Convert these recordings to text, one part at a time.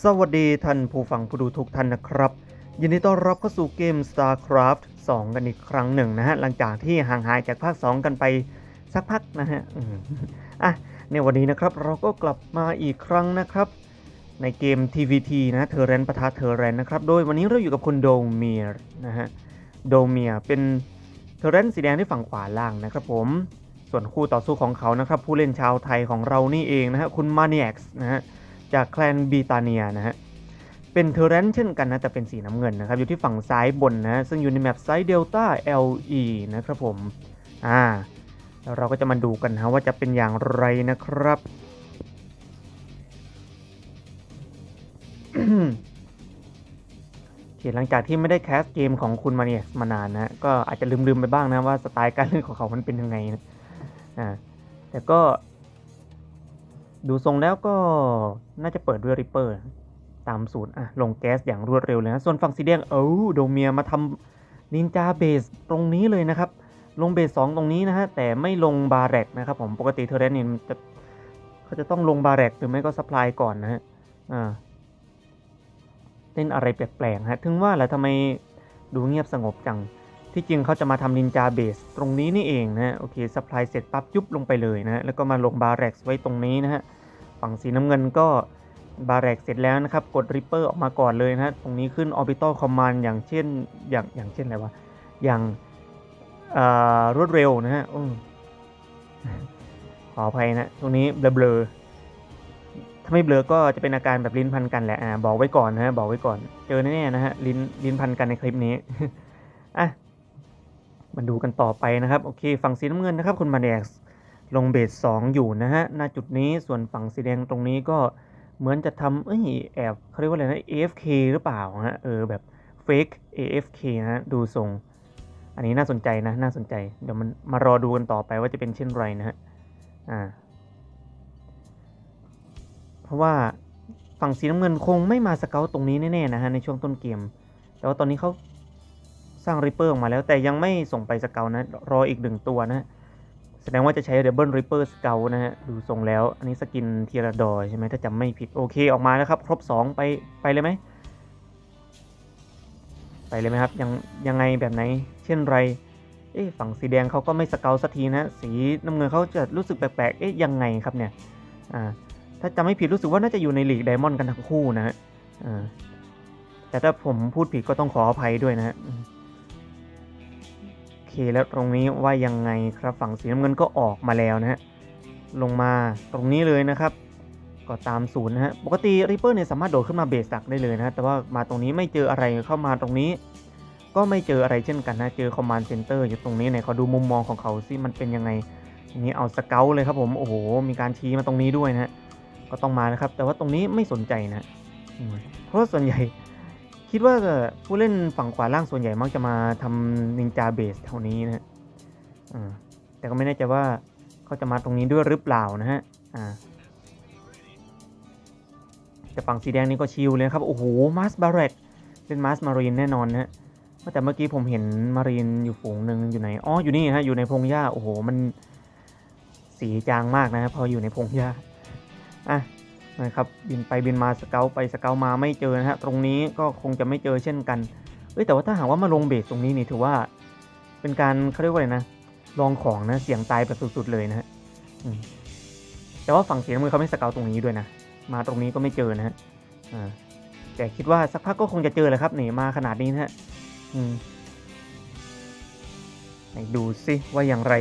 สวัสดีท่านผู้ฟังผู้ดูทุกท่านนะครับ ยินดีต้อนรับเข้าสู่เกม StarCraft 2 กันอีกครั้งหนึ่งนะฮะ หลังจากที่ห่างหายจากภาค 2 กันไปสักพักนะฮะอะในวันนี้นะครับเราก็กลับมาอีกครั้งนะครับ ในเกม TVT นะเทอร์เรนปะทะเทอร์เรนนะครับ โดยวันนี้เราอยู่กับคุณโดเมียร์นะฮะโดเมียร์เป็นเทอร์เรนสีแดงที่ฝั่งขวาล่างนะครับผมส่วนคู่ต่อสู้ของเขานะครับผู้เล่นชาวไทยของเรานี่เองนะฮะคุณมานิ a กนะฮะ จากแคลนบีตาเนียนะฮะ เป็นเทอร์เรนเช่นกันนะ แต่เป็นสีน้ำเงินนะครับ อยู่ที่ฝั่งซ้ายบนนะ ซึ่งอยู่ในแมปไซด์เดลต้า LE นะครับผม อ่า แล้วเราก็จะมาดูกันนะว่าจะเป็นอย่างไรนะครับโอเคหลังจากที่ไม่ได้แคสเกมของคุณมาเนียมานานนะก็อาจจะลืมๆไปบ้างนะว่าสไตล์การเล่นของเขามันเป็นยังไงนะอ่าแต่ก็ ดูทรงแล้วก็น่าจะเปิดด้วยริปเปอร์ตามสูตรอะลงแก๊สอย่างรวดเร็วเลยนะ ส่วนฝั่งสีแดงเออโดเมียมาทำนินจาเบสตรงนี้เลยนะครับ ลงเบสสองตรงนี้นะฮะ แต่ไม่ลงบาร์แรกนะครับผมปกติเทอร์เรนเนี่ยจะเขาจะต้องลงบาร์แรกหรือไม่ก็ซัพพลายก่อนนะฮะอ่าเล่นอะไรแปลกๆฮะถึงว่าแหละทำไมดูเงียบสงบจัง ที่จริงเขาจะมาทำนินจาเบสตรงนี้นี่เองนะโอเคซัพพลายเสร็จปั๊บยุบลงไปเลยนะแล้วก็มาลงบาร์แร็กไว้ตรงนี้นะฮะฝั่งสีน้ำเงินก็บาร์แร็กเสร็จแล้วนะครับ กดริปเปอร์ออกมาก่อนเลยนะ ตรงนี้ขึ้นออร์บิทอลคอมมานด์อย่างเช่นอย่างอย่างเช่นอะไรวะ อย่างอ่ารวดเร็วนะฮะขออภัยนะ ตรงนี้เบลอถ้าไม่เบลอก็จะเป็นอาการแบบลิ้นพันกันแหละอ่าบอกไว้ก่อนนะฮะบอกไว้ก่อน เจอแน่ๆนะฮะลิ้นลิ้นพันกันในคลิปนี้อะ มาดูกันต่อไปนะครับ โอเคฝั่งสีน้ำเงินนะครับ คุณมาเด็กลงเบสสองอยู่นะฮะหน้าจุดนี้ส่วนฝั่งสีแดงตรงนี้ก็เหมือนจะทำเอ้ยแอบเขาเรียกว่าอะไรนะ AFK หรือเปล่าฮะเออแบบ fake AFK นะฮะดูทรง อันนี้น่าสนใจนะ น่าสนใจ เดี๋ยวมันมารอดูกันต่อไปว่าจะเป็นเช่นไรนะฮะอ่าเพราะว่าฝั่งสีน้ำเงินคงไม่มาสเกลตรงนี้แน่ๆนะฮะในช่วงต้นเกม แต่ว่าตอนนี้เขา สร้างริปเปอร์ออกมาแล้ว แต่ยังไม่ส่งไปสเกลนะ รออีกหนึ่งตัวนะแสดงว่าจะใช้เดบเบิลริปเปอร์สเกลนะฮะ ดูทรงแล้ว อันนี้สกินเทียร์ดอยใช่ไหมถ้าจำไม่ผิดโอเคออกมาแล้วครับ ครบ 2 ไปไปเลยไหม ไปเลยไหมครับ ยังยังไงแบบไหน เช่นไร เอ๊ะฝั่งสีแดงเขาก็ไม่สเกลสักทีนะ สีน้ำเงินเขาจะรู้สึกแปลกๆ เอ๊ะยังไงครับเนี่ย อ่า ถ้าจำไม่ผิดรู้สึกว่าน่าจะอยู่ในลีกไดมอนด์กันทั้งคู่นะฮะ อ่าแต่ถ้าผมพูดผิดก็ต้องขออภัยด้วยนะฮะ เคแล้วตรงนี้ว่ายังไงครับฝั่งสีน้ำเงินก็ออกมาแล้วนะฮะลงมาตรงนี้เลยนะครับก็ตามศูนย์นะฮะปกติริปเปอร์เนี่ยสามารถโดดขึ้นมาเบสดักได้เลยนะฮะแต่ว่ามาตรงนี้ไม่เจออะไรเข้ามาตรงนี้ ก็ไม่เจออะไรเช่นกันนะเจอคอมมานด์เซ็นเตอร์อยู่ตรงนี้เนี่ยเขาดูมุมมองของเขาสิมันเป็นยังไงอย่างนี้เอาสเกลเลยครับผมโอ้โหมีการชี้มาตรงนี้ด้วยนะฮะก็ต้องมานะครับ แต่ว่าตรงนี้ไม่สนใจนะเพราะส่วนใหญ่ คิดว่าผู้เล่นฝั่งขวาล่างส่วนใหญ่มักจะมาทำนินจาเบสแถวนี้นะฮะอ่าแต่ก็ไม่แน่ใจว่าเขาจะมาตรงนี้ด้วยหรือเปล่านะฮะอ่าแต่ฝั่งสีแดงนี่ก็ชิลเลยครับ โอ้โห มาสบาร์เรตเล่นมาสมารีนแน่นอนนะฮะแต่เมื่อกี้ผมเห็นมารีนอยู่ฝูงหนึ่งอยู่ไหน อ๋อ อยู่นี่ฮะ อยู่ในพงหญ้า โอ้โห มันสีจางมากนะฮะพออยู่ในพงหญ้า อะ นะครับบินไปบินมาสเกลไปสเกลมาไม่เจอนะฮะตรงนี้ก็คงจะไม่เจอเช่นกันเอ้ยแต่ว่าถ้าหากว่ามาลงเบสตรงนี้นี่ถือว่า เป็นการเขาเรียกว่าอะไรนะลองของนะเสียงตายแบบสุดๆเลยนะฮะแต่ว่าฝั่งเสียงมือเขาไม่สเกลตรงนี้ด้วยนะมาตรงนี้ก็ไม่เจอนะฮะแต่คิดว่าสักพักก็คงจะเจอแหละครับนี่มาขนาดนี้นะฮะไหนดูสิว่าอย่างไร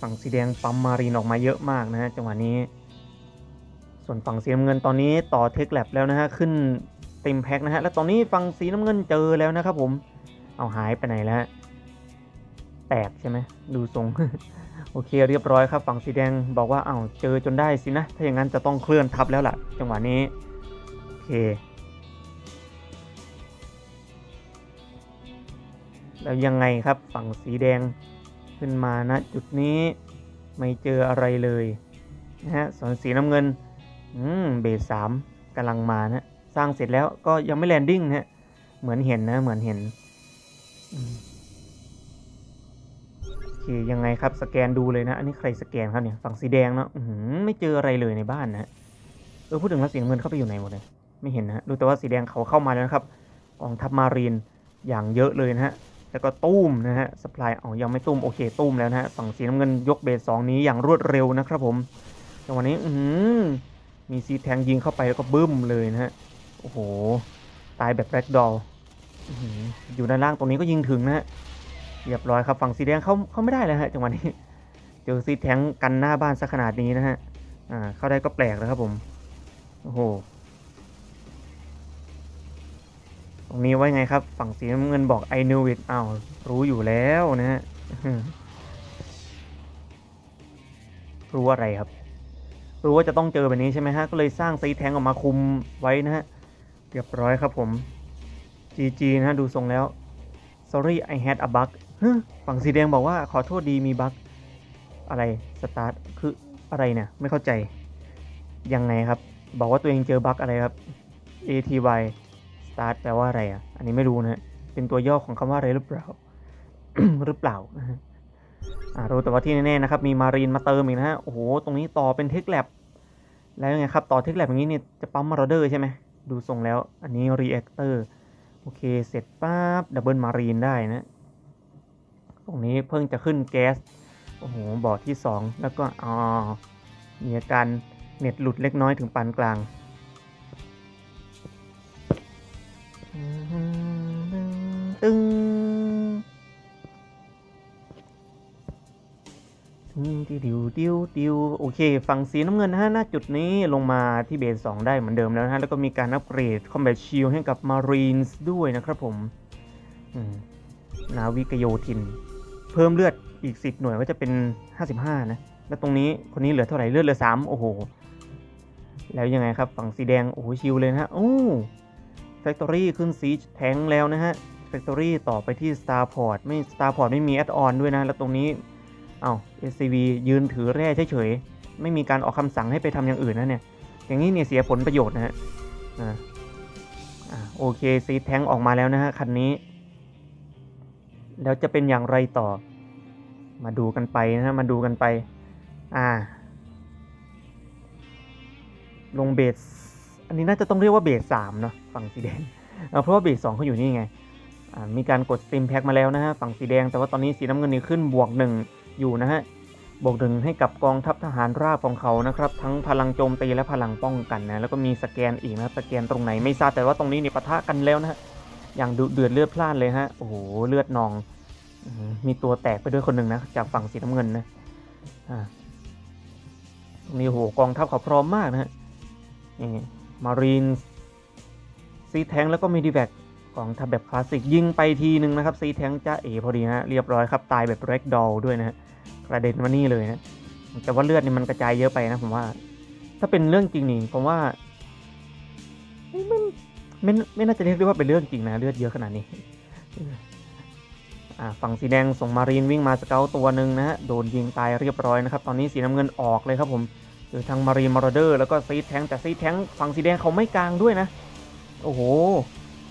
ฝั่งสีแดงปั๊มมารีนออกมาเยอะมากนะฮะจังหวะนี้ ส่วนฝั่งสีน้ำเงินตอนนี้ต่อเทคแลบแล้วนะฮะขึ้นเต็มแพ็คนะฮะแล้วตอนนี้ฝั่งสีน้ำเงินเจอแล้วนะครับผมเอาหายไปไหนแล้วแตกใช่ไหมดูทรงโอเคเรียบร้อยครับฝั่งสีแดงบอกว่าเอาวเจอจนได้สินะ ถ้าอย่างนั้นจะต้องเคลื่อนทับแล้วล่ะ จังหวะนี้ โอเค แล้วยังไงครับฝั่งสีแดงขึ้นมานะจุดนี้ไม่เจออะไรเลยนะฮะส่วนสีน้ำเงิน อืมเบสสามกำลังมานะสร้างเสร็จแล้วก็ยังไม่แลนดิ้งนะฮะเหมือนเห็นนะ เหมือนเห็นโอเคยังไงครับสแกนดูเลยนะ อันนี้ใครสแกนครับเนี่ยฝั่งสีแดงเนาะอื้อหือไม่เจออะไรเลยในบ้านนะเออพูดถึงแล้วสีน้ำเงินเข้าไปอยู่ไหนหมดเลยไม่เห็นนะฮะรู้แต่ว่าสีแดงเขาเข้ามาแล้วนะครับกองทัพมารีนอย่างเยอะเลยนะฮะแล้วก็ตุ้มนะฮะสปายอ๋อยังไม่ตุ้มโอเคตุ้มแล้วนะฮะฝั่งสีน้ำเงินยกเบสสองนี้อย่างรวดเร็วนะครับผมจังหวะนี้ อือหือ มีซีแทงยิงเข้าไปแล้วก็บึ้มเลยนะฮะ โอ้โห ตายแบบแร็กดอลอยู่ด้านล่างตรงนี้ก็ยิงถึงนะฮะเรียบร้อยครับฝั่งสีแดงเขาเขาไม่ได้เลยฮะจังหวะนี้เจอซีแทงกันหน้าบ้านซะขนาดนี้นะฮะ อ่า เข้าได้ก็แปลกแล้วครับผม โอ้โห ตรงนี้ไว้ไงครับ ฝั่งสีน้ำเงินบอก I knew it อ้าว รู้อยู่แล้วนะฮะ รู้อะไรครับ รู้ว่าจะต้องเจอแบบนี้ใช่ไหมฮะ ก็เลยสร้างซีแทงออกมาคุมไว้นะฮะ เรียบร้อยครับผม GG นะฮะ ดูทรงแล้ว sorry I had a bug ฝั่งสีแดงบอกว่าขอโทษดีมีบั๊กอะไรสตาร์ทคืออะไรเนี่ย ไม่เข้าใจ ยังไงครับ บอกว่าตัวเองเจอบั๊กอะไรครับ ATY start แปลว่าอะไรอะ อันนี้ไม่รู้นะ เป็นตัวย่อของคำว่าอะไรหรือเปล่า หรือเปล่านะ อ่ารู้แต่ว่าที่แน่ๆนะครับมีมารีนมาเติมอีกนะฮะโอ้โหตรงนี้ต่อเป็นเทคแลบแล้วยังไงครับต่อเทคแลบอย่างนี้เนี่ยจะปั๊มมารอเดอร์ใช่ไหมดูทรงแล้วอันนี้รีแอคเตอร์โอเคเสร็จปั๊บดับเบิลมารีนได้นะ ตรงนี้เพิ่งจะขึ้นแก๊สโอ้โหบอร์ดที่ 2 แล้วก็อ๋อมีอาการเน็ตหลุดเล็กน้อยถึงปานกลางตึ้ง ดิวดิวดิวดิวโอเค ฝั่งสีน้ำเงินนะฮะหน้าจุดนี้ลงมาที่เบส2ได้เหมือนเดิมแล้วนะฮะ แล้วก็มีการอัปเกรด Combat Shield ให้กับ Marines ด้วยนะครับผมอืมนาวิกโยธิน เพิ่มเลือดอีก 10 หน่วยก็จะเป็น 55 นะ แล้วตรงนี้คนนี้เหลือเท่าไหร่เลือดเหลือ 3 โอ้โห แล้วยังไงครับฝั่งสีแดง โอ้โหชิลเลยนะฮะ โอ้แฟคทอรี่ขึ้นซีแทงแล้วนะฮะแฟคทอรี่ต่อไปที่ Starport ไม่ Starport ไม่มีแอดออนด้วยนะ แล้วตรงนี้ เอา้า SCV ยืนถือแร่เฉยๆ ไม่มีการออกคำสั่งให้ไปทำอย่างอื่นนะเนี่ย อย่างนี้เนี่ยเสียผลประโยชน์นะฮะโอเคซีแทงออกมาแล้วนะฮะคันนี้ แล้วจะเป็นอย่างไรต่อ มาดูกันไปนะฮะมาดูกันไป อ่า ลงเบส อันนี้น่าจะต้องเรียกว่าเบสสามเนาะฝั่งสีแดงเพราะว่าเบสสองเขาอยู่นี่ไงมีการกดสตรีมแพ็กมาแล้วนะฮะฝั่งสีแดงแต่ว่าตอนนี้สีน้ำเงินนี่ขึ้นบวกหนึ่ง อยู่นะฮะบวกหนึ่งให้กับกองทัพทหารราบของเขานะครับทั้งพลังโจมตีและพลังป้องกันนะแล้วก็มีสแกนอีกนะสแกนตรงไหนไม่ทราบแต่ว่าตรงนี้เนี่ยปะทะกันแล้วนะฮะอย่างดุเดือดเลือดพล่านเลยฮะโอ้โหเลือดนอง มีตัวแตกไปด้วยคนหนึ่งนะจากฝั่งสีน้ำเงินนะอ่าตรงนี้โหกองทัพเขาพร้อมมากนะฮะนี่มารีนซีแทงแล้วก็มีดีแบกกองทัพแบบคลาสสิกยิงไปทีหนึ่งนะครับซีแทงจ้าเอพอดีฮะเรียบร้อยครับตายแบบเร็กดอลด้วยนะฮะ กระเด็นมานี่เลยนะแต่ว่าเลือดนี่มันกระจายเยอะไปนะผมว่า ถ้าเป็นเรื่องจริงนี่ผมว่าไม่ไม่ไม่ไม่น่าจะเรียกได้ว่าเป็นเรื่องจริงนะเลือดเยอะขนาดนี้ฝั่งสีแดงส่งมารีนวิ่งมาสเกลตัวหนึ่งนะฮะโดนยิงตายเรียบร้อยนะครับ ตอนนี้สีน้ำเงินออกเลยครับผมเจอทางมารีนมารเดอร์ แล้วก็ซีแทงแต่ซีแทงฝั่งสีแดงเขาไม่กลางด้วยนะ โอ้โห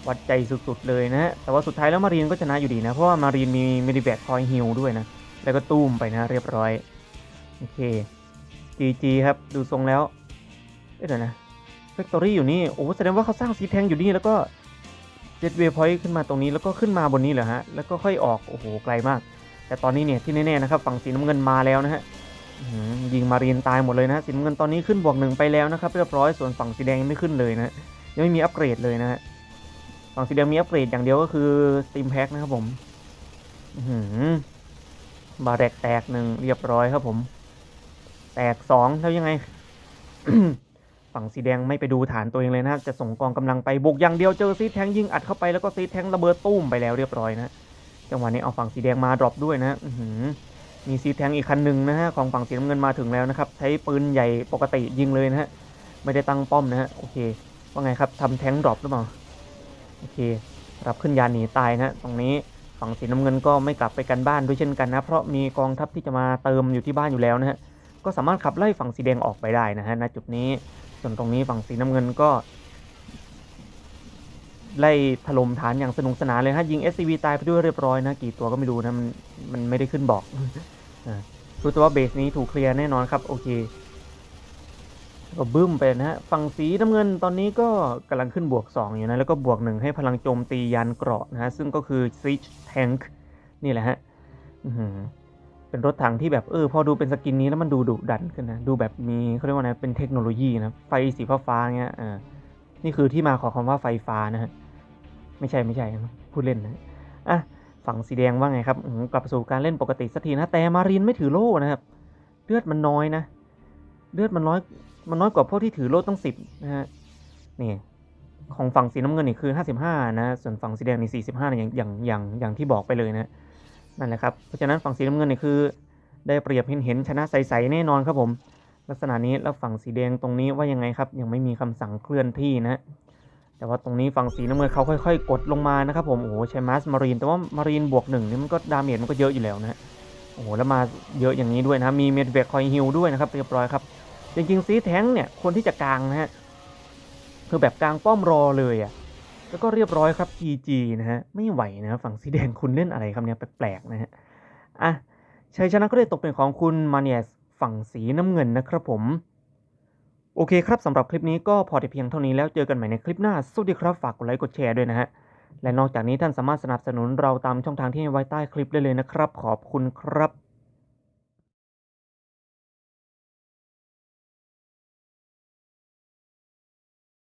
วัดใจสุดๆเลยนะฮะแต่ว่าสุดท้ายแล้วมารีนก็ชนะอยู่ดีนะ เพราะว่ามารีนมีมิดิแบกคอยฮิลด้วยนะ แล้วก็ตุ้มไปนะเรียบร้อย โอเค GG ครับ ดูทรงแล้วเดี๋ยวนะ Factory อยู่นี่ โอ้แสดงว่าเขาสร้างซีแทงอยู่นี่ แล้วก็เจ็ดเวพอยต์ขึ้นมาตรงนี้แล้วก็ขึ้นมาบนนี้เหรอฮะ แล้วก็ค่อยออก โอ้โห ไกลมาก แต่ตอนนี้เนี่ยที่แน่ๆนะครับ ฝั่งสีน้ำเงินมาแล้วนะฮะยิงมารีนตายหมดเลยนะสีน้ำเงินตอนนี้ขึ้นบวกหนึ่งไปแล้วนะครับเรียบร้อยส่วนฝั่งสีแดงยังไม่ขึ้นเลยนะยังไม่มีอัปเกรดเลยนะฮะฝั่งสีแดงมีอัปเกรดอย่างเดียวก็คือ Steam Pack นะครับผมอื้อหือ บาแรกแตกหนึ่งเรียบร้อยครับผม แตกสองแล้วยังไง ฝั่งสีแดงไม่ไปดูฐานตัวเองเลยนะจะส่งกองกำลังไปบุกอย่างเดียวเจอซีแทงยิงอัดเข้าไปแล้วก็ซีแทงระเบิดตุ้มไปแล้วเรียบร้อยนะจังหวะนี้เอาฝั่งสีแดงมาดรอปด้วยนะออืมีซีแทงอีกคันหนึ่งนะฮะของฝั่งสีน้ำเงินมาถึงแล้วนะครับ ใช้ปืนใหญ่ปกติยิงเลยนะฮะไม่ได้ตั้งป้อมนะฮะโอเคว่าไงครับทำแทงดรอปหรือเปล่าโอเครับขึ้นยานหนีตายนะฮะตรงนี้ ฝั่งสีน้ำเงินก็ไม่กลับไปกันบ้านด้วยเช่นกันนะ เพราะมีกองทัพที่จะมาเติมอยู่ที่บ้านอยู่แล้วนะฮะ ก็สามารถขับไล่ฝั่งสีแดงออกไปได้นะฮะ ณ จุดนี้ ส่วนตรงนี้ฝั่งสีน้ำเงินก็ ไล่ถล่มฐานอย่างสนุกสนานเลยฮะ ยิง SCV ตายไปด้วยเรียบร้อยนะ กี่ตัวก็ไม่รู้นะ มันมันไม่ได้ขึ้นบอกอ่ารู้แต่ว่าเบสนี้ถูกเคลียร์แน่นอนครับ โอเค ก็บึ้มไปนะฮะฝั่งสีน้ำเงินตอนนี้ก็กำลังขึ้นบวก 2 อยู่นะ แล้วก็บวก 1 ให้พลังโจมตียานเกราะนะฮะ ซึ่งก็คือ Siege Tank นี่แหละฮะเป็นรถถังที่แบบเออพอดูเป็นสกินนี้แล้วมันดูดุดันขึ้นนะ ดูแบบมีเขาเรียกว่าไงเป็นเทคโนโลยีนะ ไฟสีฟ้าๆเงี้ยอ่านี่คือที่มาของคำว่าไฟฟ้านะฮะ ไม่ใช่ไม่ใช่พูดเล่นนะอะฝั่งสีแดงว่าไงครับกลับสู่การเล่นปกติสักทีนะแต่มารินไม่ถือโล่นะครับเลือดมันน้อยนะเลือดมันน้อย มันน้อยกว่าพวกที่ถือโล่ต้องสิบนะฮะนี่ของฝั่งสีน้ำเงินนี่คือ 55 นะ ส่วนฝั่งสีแดงนี่45นะอย่างอย่างอย่างอย่างที่บอกไปเลยนะนั่นแหละครับ เพราะฉะนั้นฝั่งสีน้ำเงินนี่คือ ได้เปรียบเห็นเห็นชนะใสๆแน่นอนครับผม ลักษณะนี้แล้วฝั่งสีแดงตรงนี้ว่ายังไงครับ ยังไม่มีคำสั่งเคลื่อนที่นะ แต่ว่าตรงนี้ฝั่งสีน้ำเงินเขาค่อย ๆ กดลงมานะครับผม โอ้โหใช้มาสมารีน แต่ว่ามารีนบวกหนึ่งนี่มันก็ดาเมจมันก็เยอะอยู่แล้วนะฮะโอ้โหแล้วมาเยอะอย่างนี้ด้วยนะ มีเมดเวกคอยฮิลด้วยนะครับเรียบร้อยครับ จริงๆซีแท้งเนี่ยควรที่จะกลางนะฮะคือแบบกลางป้อมรอเลยอะ่ะแล้วก็เรียบร้อยครับ GG นะฮะไม่ไหวนะฝั่งสีแดงคุณเล่นอะไรครับเนี่ยแปลกๆนะฮะอะชัยชนะก็เลยตกเป็นของคุณมาเนียสฝั่งสีน้ำเงินนะครับผม โอเคครับสำหรับคลิปนี้ก็พอแต่เพียงเท่านี้แล้วเจอกันใหม่ในคลิปหน้าสวัสดีครับฝากกดไลค์กดแชร์ด้วยนะฮะและนอกจากนี้ท่านสามารถสนับสนุนเราตามช่องทางที่ไว้ใต้คลิปได้เลยนะครับ ขอบคุณครับ